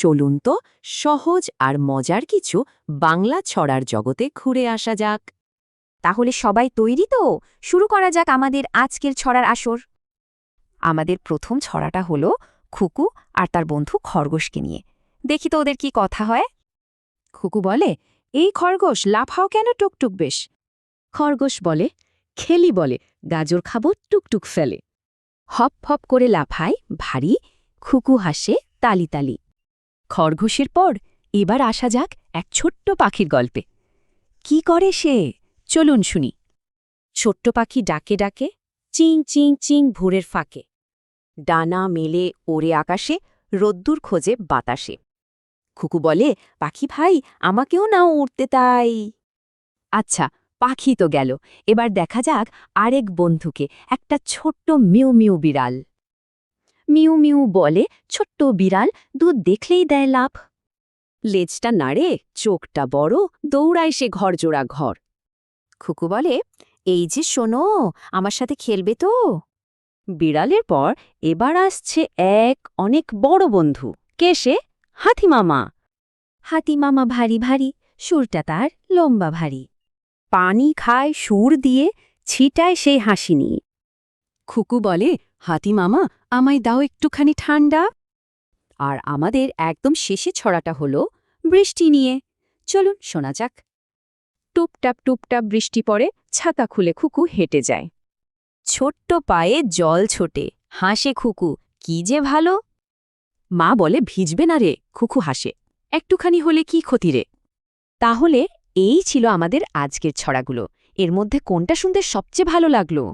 চলুন তো, সহজ আর মজার কিছু বাংলা ছড়ার জগতে ঘুরে আসা যাক। তাহলে সবাই তৈরি তো? শুরু করা যাক আমাদের আজকের ছড়ার আসর। আমাদের প্রথম ছড়াটা হল খুকু আর তার বন্ধু খরগোশকে নিয়ে। দেখি তো ওদের কি কথা হয়। খুকু বলে, এই খরগোশ, লাফাও কেন টুকটুক বেশ? খরগোশ বলে, খেলি বলে, গাজর খাব টুকটুক ফেলে। হপ হপ করে লাফায় ভারী, খুকু হাসে তালি তালি। খরগোশের পর এবার আসা যাক এক ছোট্ট পাখির গল্পে। কি করে সে? চলুন শুনি। ছোট্ট পাখি ডাকে ডাকে, চিং চিং চিং ভোরের ফাঁকে। ডানা মেলে ওরে আকাশে, রোদ্দুর খোঁজে বাতাসে। খুকু বলে, পাখি ভাই, আমাকেও নাও উড়তে তাই। আচ্ছা পাখি তো গেল। এবার দেখা যাক আরেক বন্ধুকে, একটা ছোট্ট মিউ মিউ বিড়াল। মিউ মিউ বলে, ছোট্ট বিড়াল, দুধ দেখলেই দেয় লাভ। লেজটা নাড়ে, চোখটা বড়, দৌড়ায় সে ঘর জোড়া ঘর। খুকু বলে, এই যে শোনো, আমার সাথে খেলবে তো? বিড়ালের পর এবার আসছে এক অনেক বড় বন্ধু। কে সে? হাতিমামা হাতিমামা ভারী ভারী, সুরটা তার লম্বা ভারী। পানি খায় সুর দিয়ে, ছিটায় সেই হাসি নিয়ে। খুকু বলে হাতিমামা আমায় দাও একটুখানি ঠান্ডা আর আমাদের একদম শেষে ছড়াটা হলো বৃষ্টি নিয়ে। চলুন শোনা যাক। টুপটাপ টুপটাপ বৃষ্টি পড়ে, ছাতা খুলে খুকু হেঁটে যায়। ছোট্ট পায়ে জল ছোটে, হাসে খুকু, কি যে ভালো। মা বলে, ভিজবে না রে, খুকু হাসে, একটুখানি হলে কি ক্ষতি রে? তাহলে এই ছিল আমাদের আজকের ছড়াগুলো। এর মধ্যে কোনটা শুনতে সবচেয়ে ভালো লাগল?